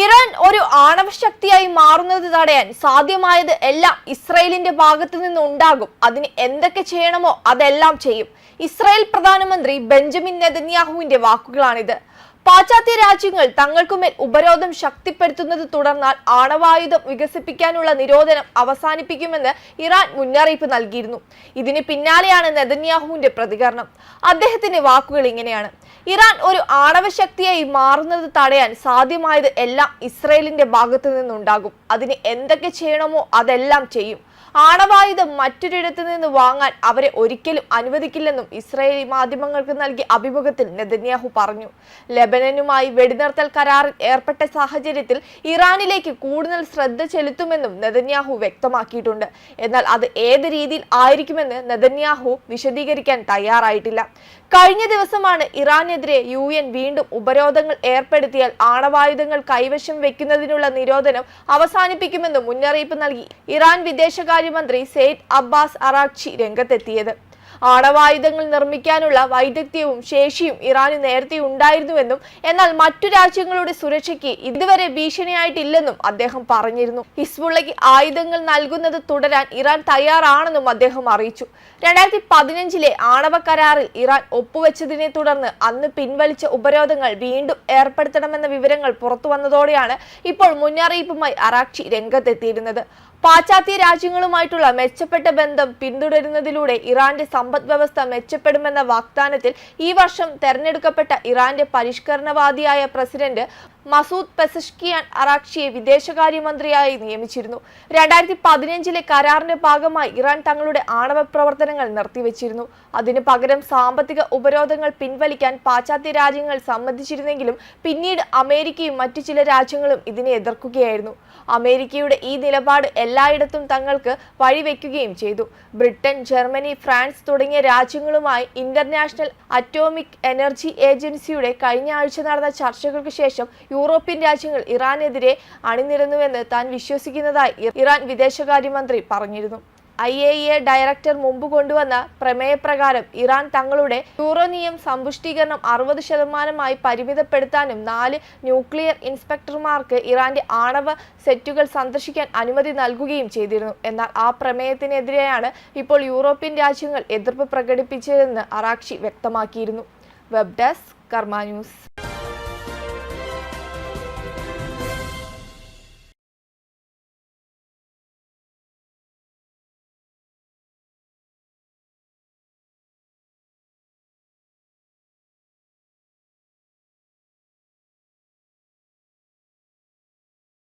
Iran ഒരു ആണവശക്തിയായി മാറുന്നത് തടയാൻ സാധ്യമായത് എല്ലാം ഇസ്രയേലിന്റെ ഭാഗത്തു നിന്ന് ഉണ്ടാകും. അതിന് എന്തൊക്കെ ചെയ്യണമോ അതെല്ലാം ചെയ്യും. ഇസ്രായേൽ പ്രധാനമന്ത്രി ബെഞ്ചമിൻ നെതന്യാഹുവിന്റെ വാക്കുകളാണിത്. പാശ്ചാത്യ രാജ്യങ്ങൾ തങ്ങൾക്കുമേൽ ഉപരോധം ശക്തിപ്പെടുത്തുന്നത് തുടർന്നാൽ ആണവായുധം വികസിപ്പിക്കാനുള്ള നിരോധനം അവസാനിപ്പിക്കുമെന്ന് ഇറാൻ മുന്നറിയിപ്പ് നൽകിയിരുന്നു. ഇതിന് പിന്നാലെയാണ് നെതന്യാഹുവിന്റെ പ്രതികരണം. അദ്ദേഹത്തിന്റെ വാക്കുകൾ ഇങ്ങനെയാണ്. ഇറാൻ ഒരു ആണവ ശക്തിയായി മാറുന്നത് തടയാൻ സാധ്യമായത് എല്ലാം ഇസ്രയേലിന്റെ ഭാഗത്തു നിന്നുണ്ടാകും. അതിന് എന്തൊക്കെ ചെയ്യണമോ അതെല്ലാം ചെയ്യും. ആണവായുധം മറ്റൊരിടത്തു നിന്ന് വാങ്ങാൻ അവരെ ഒരിക്കലും അനുവദിക്കില്ലെന്നും ഇസ്രായേലി മാധ്യമങ്ങൾക്ക് നൽകിയ അഭിമുഖത്തിൽ നെതന്യാഹു പറഞ്ഞു. ലെബനനുമായി വെടിനിർത്തൽ കരാറിൽ ഏർപ്പെട്ട സാഹചര്യത്തിൽ ഇറാനിലേക്ക് കൂടുതൽ ശ്രദ്ധ ചെലുത്തുമെന്നും നെതന്യാഹു വ്യക്തമാക്കിയിട്ടുണ്ട്. എന്നാൽ അത് ഏത് രീതിയിൽ ആയിരിക്കുമെന്ന് നെതന്യാഹു വിശദീകരിക്കാൻ തയ്യാറായിട്ടില്ല. കഴിഞ്ഞ ദിവസമാണ് ഇറാനെതിരെ യു എൻ വീണ്ടും ഉപരോധങ്ങൾ ഏർപ്പെടുത്തിയാൽ ആണവായുധങ്ങൾ കൈവശം വെക്കുന്നതിനുള്ള നിരോധനം അവസാനിപ്പിക്കുമെന്ന് മുന്നറിയിപ്പ് നൽകി. ഇറാൻ വിദേശകാര്യമന്ത്രി സെയ്ദ് അബ്ബാസ് അറാഖ്ചി രംഗത്തെത്തിയത്. ആണവായുധങ്ങൾ നിർമ്മിക്കാനുള്ള വൈദഗ്ധ്യവും ശേഷിയും ഇറാന് നേരത്തെ ഉണ്ടായിരുന്നുവെന്നും എന്നാൽ മറ്റു രാജ്യങ്ങളുടെ സുരക്ഷയ്ക്ക് ഇതുവരെ ഭീഷണിയായിട്ടില്ലെന്നും അദ്ദേഹം പറഞ്ഞിരുന്നു. ഹിസ്ബുള്ളയ്ക്ക് ആയുധങ്ങൾ നൽകുന്നത് തുടരാൻ ഇറാൻ തയ്യാറാണെന്നും അദ്ദേഹം അറിയിച്ചു. രണ്ടായിരത്തി പതിനഞ്ചിലെ ആണവ കരാറിൽ ഇറാൻ ഒപ്പുവെച്ചതിനെ തുടർന്ന് അന്ന് പിൻവലിച്ച ഉപരോധങ്ങൾ വീണ്ടും ഏർപ്പെടുത്തണമെന്ന വിവരങ്ങൾ പുറത്തു വന്നതോടെയാണ് ഇപ്പോൾ മുന്നറിയിപ്പുമായി അറാക്ഷി രംഗത്തെത്തിയിരുന്നത്. പാശ്ചാത്യ രാജ്യങ്ങളുമായിട്ടുള്ള മെച്ചപ്പെട്ട ബന്ധം പിന്തുടരുന്നതിലൂടെ ഇറാന്റെ സമ്പദ് വ്യവസ്ഥ മെച്ചപ്പെടുമെന്ന വാഗ്ദാനത്തിൽ ഈ വർഷം തെരഞ്ഞെടുക്കപ്പെട്ട ഇറാന്റെ പരിഷ്കരണവാദിയായ പ്രസിഡന്റ് മസൂദ് പെസഷ്കിയാൻ അറാക്ഷിയെ വിദേശകാര്യമന്ത്രിയായി നിയമിച്ചിരുന്നു. രണ്ടായിരത്തി പതിനഞ്ചിലെ കരാറിന്റെ ഭാഗമായി ഇറാൻ തങ്ങളുടെ ആണവ പ്രവർത്തനങ്ങൾ നിർത്തിവെച്ചിരുന്നു. അതിനു പകരം സാമ്പത്തിക ഉപരോധങ്ങൾ പിൻവലിക്കാൻ പാശ്ചാത്യ രാജ്യങ്ങൾ സമ്മതിച്ചിരുന്നെങ്കിലും പിന്നീട് അമേരിക്കയും മറ്റു ചില രാജ്യങ്ങളും ഇതിനെ എതിർക്കുകയായിരുന്നു. അമേരിക്കയുടെ ഈ നിലപാട് എല്ലായിടത്തും തങ്ങൾക്ക് വഴിവെക്കുകയും ചെയ്തു. ബ്രിട്ടൻ ജർമ്മനി ഫ്രാൻസ് തുടങ്ങിയ രാജ്യങ്ങളുമായി ഇന്റർനാഷണൽ അറ്റോമിക് എനർജി ഏജൻസിയുടെ കഴിഞ്ഞ ആഴ്ച നടന്ന ചർച്ചകൾക്ക് ശേഷം യൂറോപ്യൻ രാജ്യങ്ങൾ ഇറാനെതിരെ അണിനിരന്നുവെന്ന് താൻ വിശ്വസിക്കുന്നതായി ഇറാൻ വിദേശകാര്യമന്ത്രി പറഞ്ഞിരുന്നു. I A E A director മുമ്പ് കൊണ്ടുവന്ന പ്രമേയപ്രകാരം ഇറാൻ തങ്ങളുടെ യൂറോനിയം സമ്പുഷ്ടീകരണം അറുപത് ശതമാനമായി പരിമിതപ്പെടുത്താനും നാല് ന്യൂക്ലിയർ ഇൻസ്പെക്ടർമാർക്ക് ഇറാന്റെ ആണവ സെറ്റുകൾ സന്ദർശിക്കാൻ അനുമതി നൽകുകയും ചെയ്തിരുന്നു. എന്നാൽ ആ പ്രമേയത്തിനെതിരെയാണ് ഇപ്പോൾ യൂറോപ്യൻ രാജ്യങ്ങൾ എതിർപ്പ് പ്രകടിപ്പിച്ചതെന്ന് അറാക്ഷി വ്യക്തമാക്കിയിരുന്നു. Web desk Karma news.